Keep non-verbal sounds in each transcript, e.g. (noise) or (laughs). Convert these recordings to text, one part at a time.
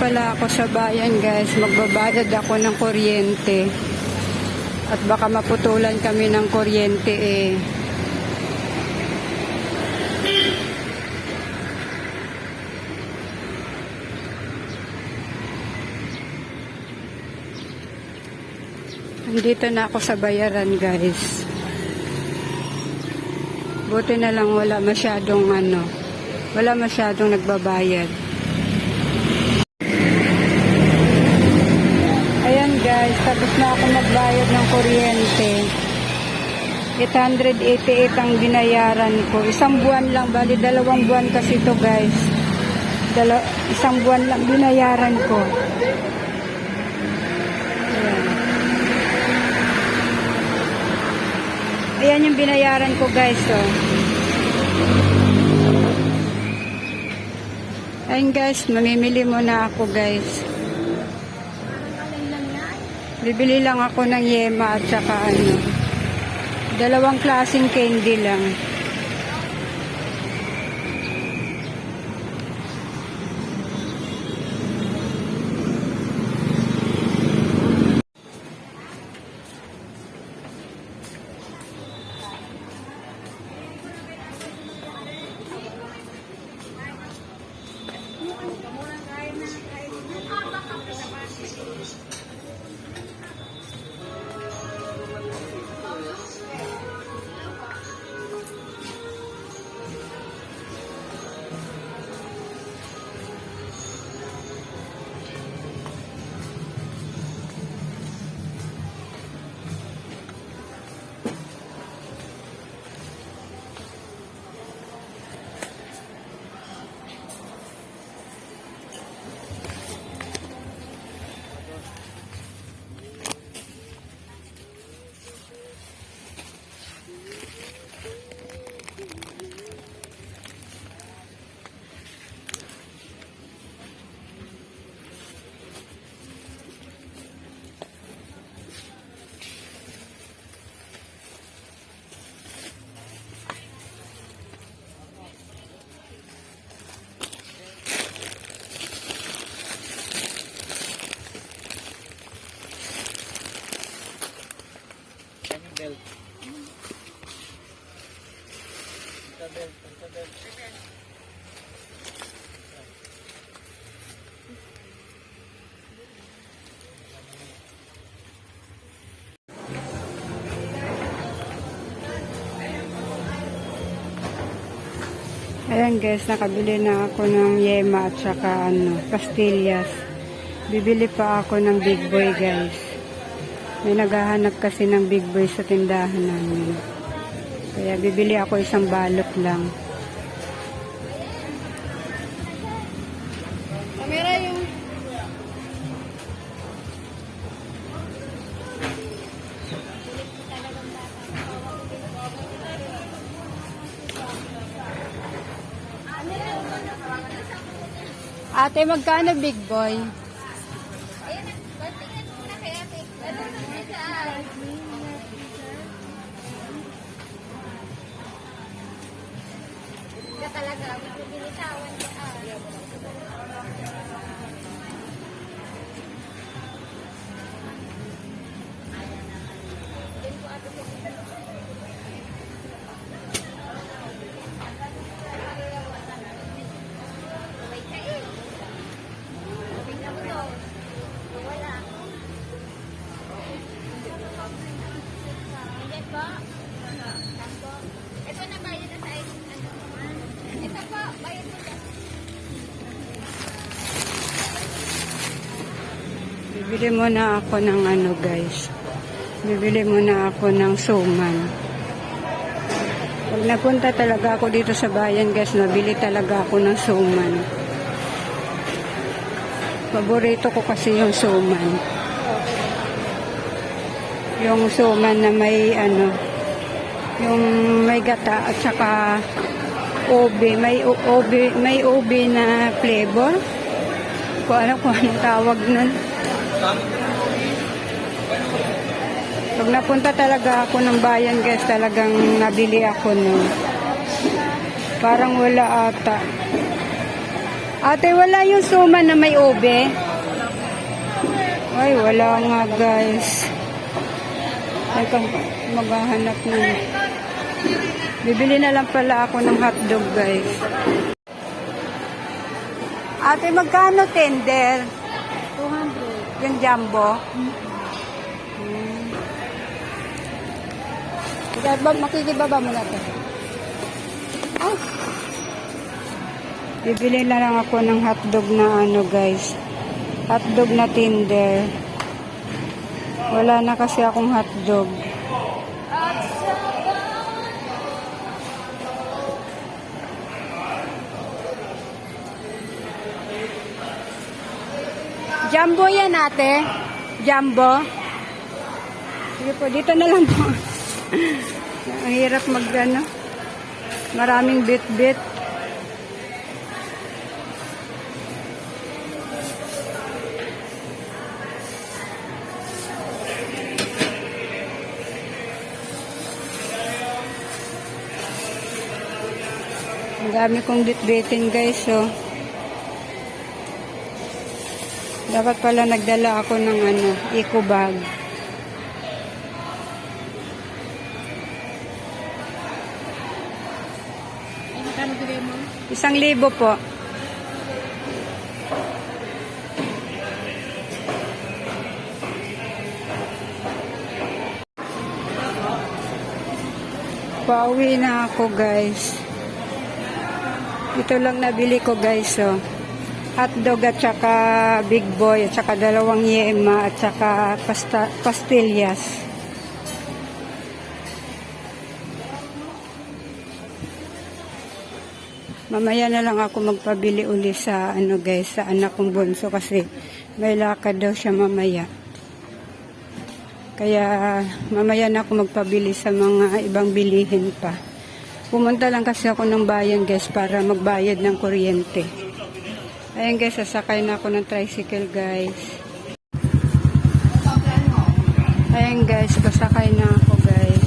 pala ako sa bayan guys. Magbabayad ako ng kuryente. At baka maputulan kami ng kuryente eh. Andito na ako sa bayaran guys. Buti na lang wala masyadong ano, wala masyadong nagbabayad. Ayan guys, tapos na ako magbayad ng kuryente. 888 ang binayaran ko. Isang buwan lang, bali dalawang buwan kasi to guys. Dala, isang buwan lang binayaran ko. Ayan. Ayan yung binayaran ko guys. Oh. Ayun guys, mamimili muna ako guys. Bibili lang ako ng yema at saka ano. Dalawang klaseng candy lang. Ayan guys, nakabili na ako ng yema at saka ano, pastillas. Bibili pa ako ng big boy guys. May naghahanap kasi ng big boy sa tindahan namin. Kaya bibili ako isang balot lang. Ate, magkano big boy? Bibili muna ako ng ano guys. Bibili muna ako ng suman. Pag napunta talaga ako dito sa bayan guys, nabili talaga ako ng suman. Paborito ko kasi yung suman. Yung suman na may ano, yung may gata at saka ube, may ube, may ube na flavor. Kung ano kung anong tawag nun. Pag napunta talaga ako ng bayan guys, talagang nabili ako nun. Parang wala ata. Ate, wala yung suma na may ube? Ay, wala nga guys. Teka, maghahanap na. Bibili na lang pala ako ng hotdog guys. Ate, magkano tender? 200. Yung jumbo? Hmm. Ba, makikibaba mo na to. Ay. Bibili na lang ako ng hotdog na ano guys. Hotdog na tender. Wala na kasi akong hotdog. Jumbo yan ate. Jumbo. Sige po, dito na lang po. (laughs) Ang hirap mag ano. Maraming bit-bit. Ang dami kong bit-bitin guys, oh. Dapat pala nagdala ako ng ano, eco bag. Isang libo po. Pauwi na ako guys. Ito lang nabili ko guys oh. Hotdog at saka big boy at saka dalawang yema at saka pasta, pastillas. Mamaya na lang ako magpabili uli sa ano guys, sa anak kong bunso kasi may lakad daw siya mamaya. Kaya mamaya na ako magpabili sa mga ibang bilihin pa. Pumunta lang kasi ako ng bayan guys para magbayad ng kuryente. Ayan guys, sasakay na ako ng tricycle guys. Ayan guys, sasakay na ako guys.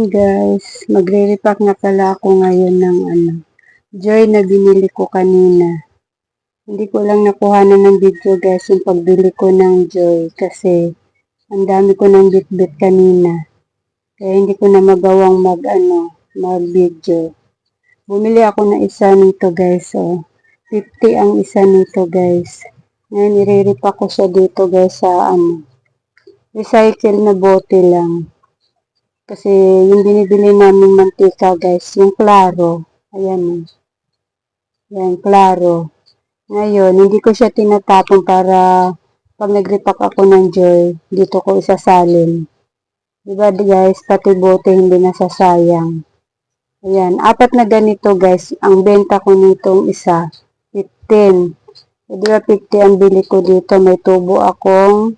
Ayan guys, magre-repack na pala ako ngayon ng ano, joy na binili ko kanina. Hindi ko lang nakuhanan ng video guys yung pagbili ko ng joy kasi ang dami ko ng bit-bit kanina. Kaya hindi ko na magawang mag ano, mag video. Bumili ako ng isa nito guys oh. 50 ang isa nito guys. Ngayon i-repack ko siya dito guys sa ano, recycle na bote lang. Kasi yung binibili namin mantika guys, yung klaro. Ayan. oh. Ayan, klaro. Ngayon, hindi ko siya tinatapon para pag nagripak ako ng joy, dito ko isasalin. Diba guys, pati bote hindi nasasayang. Ayan, apat na ganito guys, ang benta ko nitong isa, 15. E, di ba 50 ang bili ko dito, may tubo akong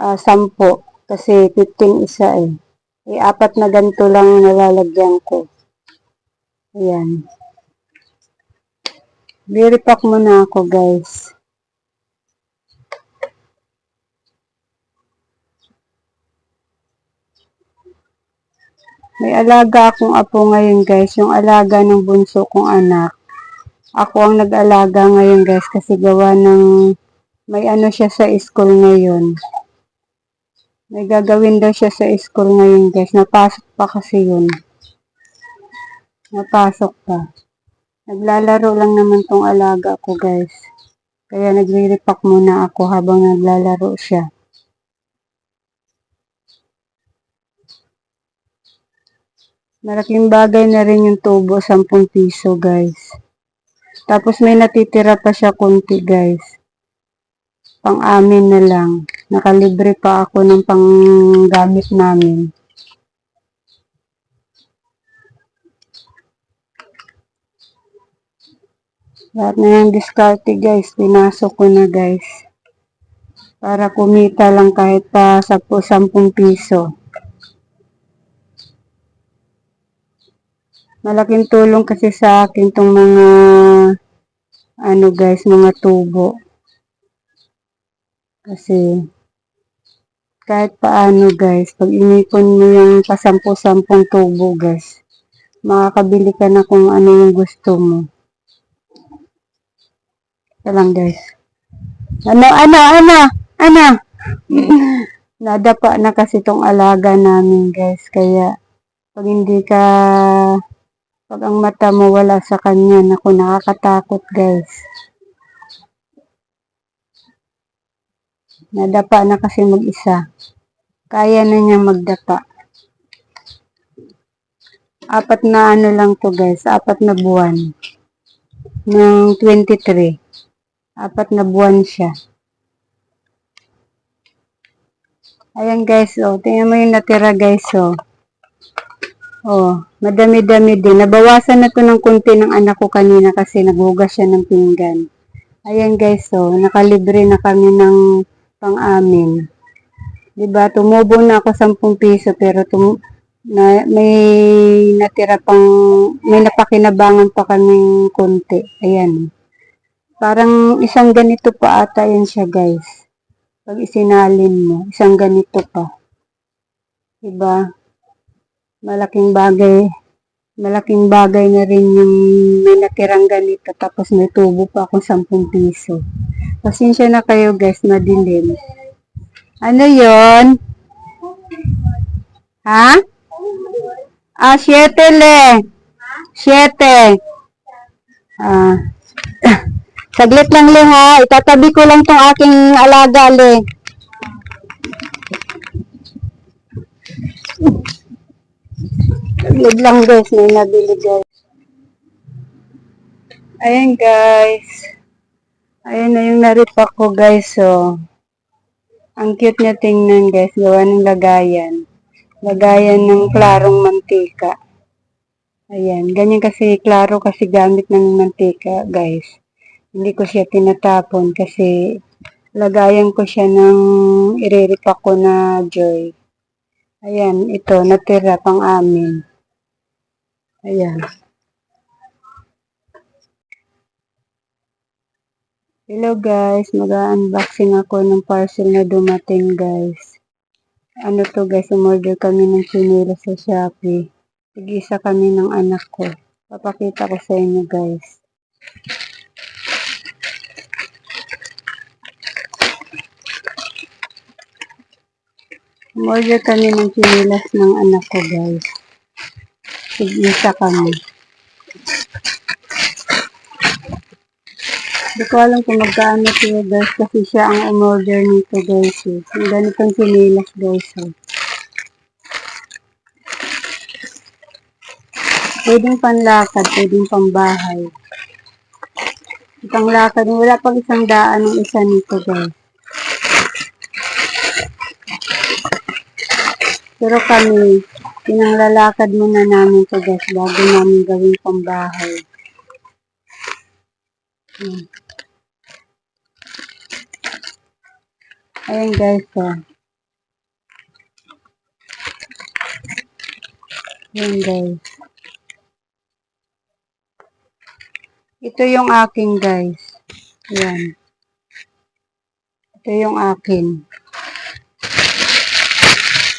ah, 10 kasi 15 isa eh. Eh, apat na ganito lang nalalagyan ko. Ayan. Veripack muna ako, guys. May alaga akong apo ngayon, guys. Yung alaga ng bunso kong anak. Ako ang nag-alaga ngayon, guys, kasi gawa ng may ano siya sa school ngayon. May gagawin daw siya sa school ngayon, guys. Napasok pa kasi yun. Napasok pa. Naglalaro lang naman tong alaga ko, guys. Kaya nagre-repack muna ako habang naglalaro siya. Malaking bagay na rin yung tubo, 10 piso, guys. Tapos may natitira pa siya konti, guys. Pang amin na lang. Nakalibre pa ako ng panggamit namin. Lahat na yung diskarte, guys. Pinasok ko na, guys. Para kumita lang kahit pa 10 piso. Malaking tulong kasi sa akin tong mga ano guys, mga tubo. Kasi kahit paano guys, pag inipon mo yung pasampu-sampung tubo guys, makakabili ka na kung ano yung gusto mo. Ito guys. Ano, ano, ano, ano? (laughs) Nadapa na kasi tong alaga namin guys, kaya pag hindi ka pag ang mata mo wala sa kanya, naku, nakakatakot guys. Nadapa na kasi mag-isa. Kaya na niya magdapa. Apat na ano lang to guys, apat na buwan. Ng 23. Apat na buwan siya. Ayan guys, oh. Tingnan mo yung natira guys, oh. Oh, madami-dami din. Nabawasan na to ng kunti ng anak ko kanina kasi naghugas siya ng pinggan. Ayan guys, so nakalibre na kami ng pang-amin. 'Di ba? Tumubo na ako 10 piso pero tum na, may natira pang may napakinabangan pa kaming konti. Ayan. Parang isang ganito pa ata yan siya, guys. Pag isinalin mo, isang ganito pa. 'Di ba? malaking bagay malaking bagay na rin yung may natirang ganito tapos may tubo pa akong 10 piso. Pasensya na kayo guys, madilim. Ano yon? Ha? Ah, 7 le. 7. Ah. (laughs) Saglit lang le ha. Itatabi ko lang tong aking alaga le. Saglit lang guys, may nabili guys. Ayan guys. Ayan na yung naripak ko guys. So, ang cute niya tingnan guys. Gawa ng lagayan. Lagayan ng klarong mantika. Ayan. Ganyan kasi, klaro kasi gamit ng mantika guys. Hindi ko siya tinatapon kasi lagayan ko siya ng ireripak ko na joy. Ayan, ito, natira pang amin. Ayan. Hello guys, mag-unboxing ako ng parcel na dumating guys. Ano to guys, umorder kami ng chinela sa Shopee. Tig-isa kami ng anak ko. Papakita ko sa inyo guys. Umorder kami ng chinilas ng anak ko guys. Tig-isa kami. Hindi ko alam kung magkano siya guys kasi siya ang umorder nito guys. Eh. Ang ganitong sinilas guys. Eh. Pwedeng panlakad, pwedeng pambahay. Itang lakad, wala pang isang daan ng isa nito guys. Pero kami, pinanglalakad muna namin to guys bago namin gawin pambahay. Hmm. Ayan guys, oh. Ayan guys. Ito yung akin guys. Ayan. Ito yung akin.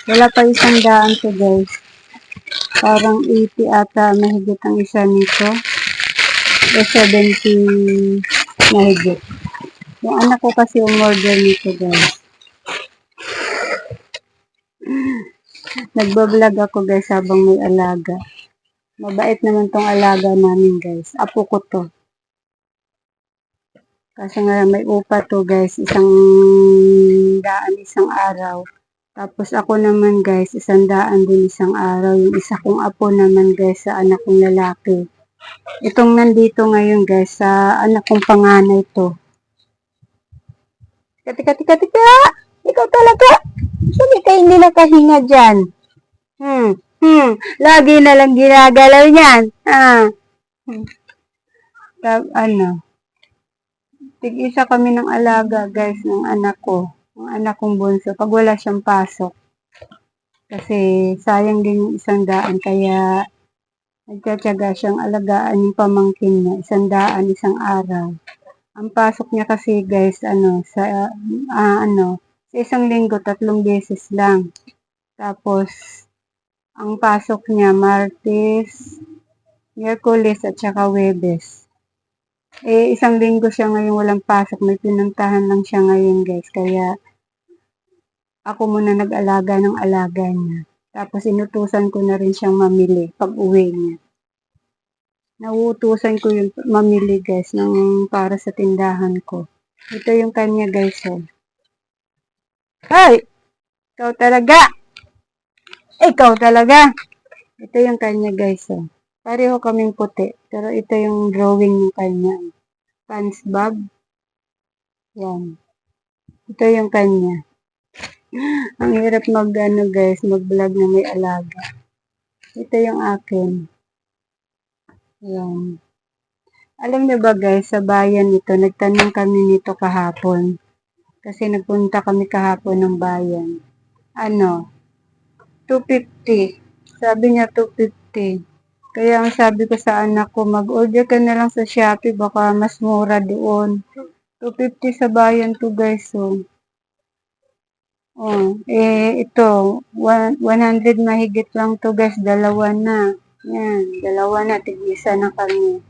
Wala pa isang daan to guys. Parang 80 ata mahigit ang isa nito. O 70 mahigit. Yung anak ko kasi umorder nito guys. Nagbablog ako guys habang may alaga. Mabait naman tong alaga namin guys. Apo ko to. Kasi nga may upa to guys. Isang daan isang araw. Tapos ako naman guys, isang daan din isang araw. Yung isa kong apo naman guys sa anak kong lalaki. Itong nandito ngayon guys sa anak kong panganay to. Tika, tika, tika! Ikaw talaga! Sabi ka hindi nakahinga dyan. Hmm, hmm. Lagi na lang ginagalaw niyan. Ah. Hmm. Tab, ano. Tig-isa kami ng alaga, guys, ng anak ko. Ng anak kong bunso. Pag wala siyang pasok. Kasi sayang din yung isang daan. Kaya nagtsatsaga siyang alagaan yung pamangkin niya. Isang daan, isang araw. Ang pasok niya kasi, guys, ano, sa, ah, ano, sa isang linggo, tatlong beses lang. Tapos, ang pasok niya, Martes, Miyerkules, at saka Webes. Eh, isang linggo siya ngayon walang pasok. May pinuntahan lang siya ngayon, guys. Kaya, ako muna nag-alaga ng alaga niya. Tapos, inutusan ko na rin siyang mamili pag uwi niya. Nauutusan ko yung mamili, guys, ng para sa tindahan ko. Ito yung kanya, guys, oh. Ay! Ikaw talaga! Ikaw talaga! Ito yung kanya guys. Oh. Pareho kaming puti. Pero ito yung drawing ng kanya. Pants Bob. Yan. Ito yung kanya. (gasps) Ang hirap mag ano guys, mag vlog na may alaga. Ito yung akin. Yan. Alam niyo ba guys, sa bayan nito, nagtanong kami nito kahapon. Kasi nagpunta kami kahapon ng bayan. Ano? 250. Sabi niya 250. Kaya ang sabi ko sa anak ko, mag-order ka na lang sa Shopee, baka mas mura doon. 250 sa bayan to guys, so. Oh, eh, ito, one- 100 mahigit lang to guys, dalawa na. Yan, dalawa na, tig-isa na kami.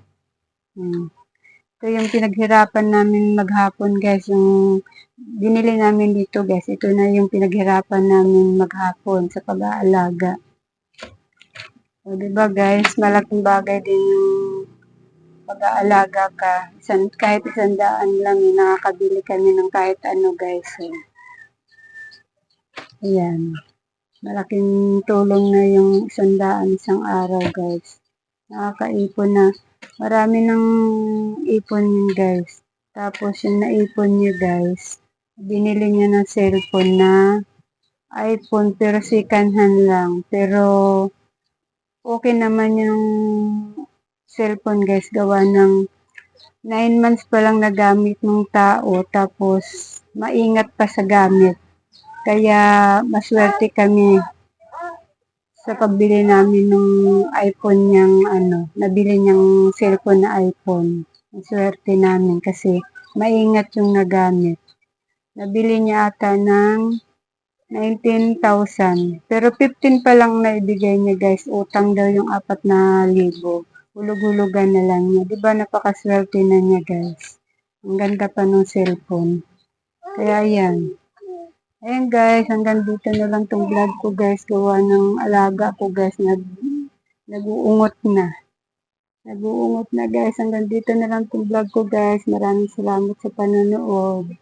Hmm. Ito yung pinaghirapan namin maghapon guys, yung binili namin dito guys. Ito na yung pinaghirapan namin maghapon sa pag-aalaga. O, diba guys, malaking bagay din yung pag-aalaga ka. Isan, kahit isang daan lang, eh, nakakabili kami ng kahit ano guys. Eh. Ayan. Malaking tulong na yung isang daan isang araw guys. Nakakaipon na. Marami ng ipon yun guys. Tapos yung naipon niya guys, binili niya ng cellphone na iPhone pero second hand lang. Pero okay naman yung cellphone guys. Gawa ng 9 months pa lang nagamit ng tao. Tapos maingat pa sa gamit. Kaya maswerte kami sa pagbili namin ng iPhone niyang ano, nabili niyang cellphone na iPhone. Maswerte namin kasi maingat yung nagamit. Nabili niya ata ng 19,000. Pero 15 pa lang na ibigay niya guys. Utang daw yung apat na libo. Hulog-hulugan na lang niya. Di ba napakaswerte na niya guys. Ang ganda pa ng cellphone. Kaya yan. Ayan guys, hanggang dito na lang tong vlog ko guys. Gawa ng alaga ko guys. Nag, nag-uungot na. Nag-uungot na guys. Hanggang dito na lang tong vlog ko guys. Maraming salamat sa panonood.